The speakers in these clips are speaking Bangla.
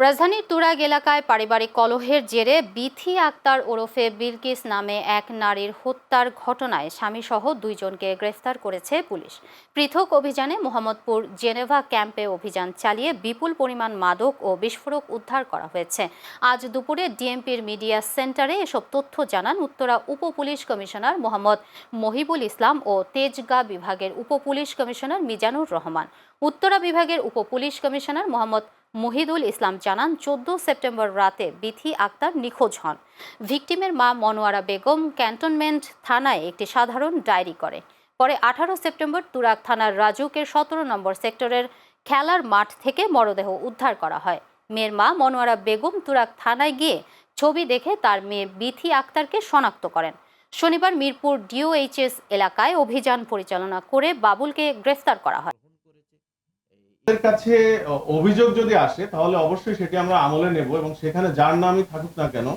রাজধানীর তুরাগ এলাকায় পারিবারিক কলহের জেরে বিথি আক্তার ওরফে বিলকিস নামে এক নারীর হত্যার ঘটনায় স্বামীসহ দুইজনকে গ্রেফতার করেছে পুলিশ। পৃথক অভিযানে মোহাম্মদপুর জেনেভা ক্যাম্পে অভিযান চালিয়ে বিপুল পরিমাণ মাদক ও বিস্ফোরক উদ্ধার করা হয়েছে। আজ দুপুরে ডিএমপির মিডিয়া সেন্টারে এসব তথ্য জানান উত্তরা উপ পুলিশ কমিশনার মোহাম্মদ মহিবুল ইসলাম ও তেজগাঁ বিভাগের উপ পুলিশ কমিশনার মিজানুর রহমান। উত্তরা বিভাগের উপপুলিশ কমিশনার মোহাম্মদ মহিদুল ইসলাম জানান, চোদ্দ সেপ্টেম্বর রাতে বিথি আক্তার নিখোঁজ হন। ভিকটিমের মা মনোয়ারা বেগম ক্যান্টনমেন্ট থানায় একটি সাধারণ ডায়েরি করে পরে আঠারো সেপ্টেম্বর তুরাগ থানার রাজুকের সতেরো নম্বর সেক্টরের খেলার মাঠ থেকে মরদেহ উদ্ধার করা হয়। মেয়ের মা মনোয়ারা বেগম তুরাগ থানায় গিয়ে ছবি দেখে তার মেয়ে বিথি আক্তারকে শনাক্ত করেন। শনিবার মিরপুর ডিওএইচএস এলাকায় অভিযান পরিচালনা করে বাবুলকে গ্রেফতার করা হয়। আমাদের কাছে অভিযোগ যদি আসে, তাহলে অবশ্যই সেটি আমরা আমলে নেব এবং সেখানে যার নামই থাকুক না কেন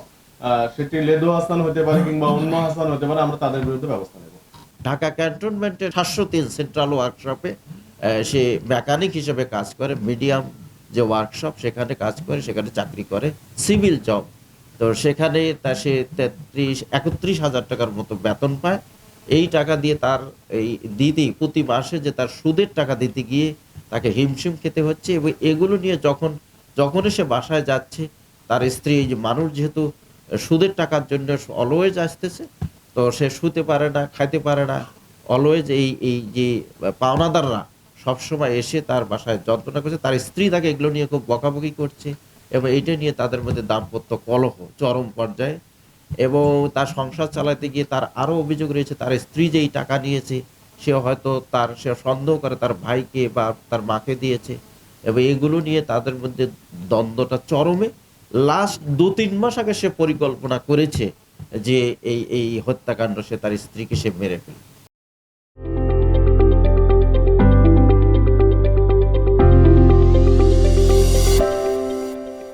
সেটি লেদু হাসান হতে পারে কিংবা অন্য হাসান হতে পারে, আমরা তাদের বিরুদ্ধে ব্যবস্থা নেব। ঢাকা ক্যান্টনমেন্টের সাতশো তিন সেন্ট্রাল ওয়ার্কশপে সে মেকানিক হিসেবে কাজ করে, মিডিয়াম যে ওয়ার্কশপ, সেখানে কাজ করে, সেখানে চাকরি করে, সিভিল জব। তো সেখানে তা সে তেত্রিশ, একত্রিশ হাজার টাকার মতো বেতন পায়। এই টাকা দিয়ে তার এই দিদি প্রতি মাসে যে তার সুদের টাকা দিতে গিয়ে তাকে হিমশিম খেতে হচ্ছে এবং এগুলো নিয়ে যখন, যখনই সে বাসায় যাচ্ছে, তার স্ত্রী মানুষ যেহেতু সুদের টাকার জন্য অলওয়েজ আসতেছে, তো সে শুতে পারে না, খাইতে পারে না। অলওয়েজ এই এই যে পাওনাদাররা সবসময় এসে তার বাসায় যন্ত্রণা করছে। তার স্ত্রী তাকে এগুলো নিয়ে খুব বকাবকি করছে এবং এটা নিয়ে তাদের মধ্যে দাম্পত্য কলহ, চরম পর্যায়ে। এবং তার সংসার চালাতে গিয়ে তার আরও অভিযোগ রয়েছে, তার স্ত্রী যে এই টাকা নিয়েছে সে হয়তো তার, সে সন্দেহ করে তার ভাইকে বা তার মাকে দিয়েছে। এবং এগুলো নিয়ে তাদের মধ্যে দ্বন্দ্বটা চরমে। লাস্ট দু তিন মাস আগে সে পরিকল্পনা করেছে যে এই এই হত্যাকাণ্ড সে তার স্ত্রীকে সে মেরে ফেলবে।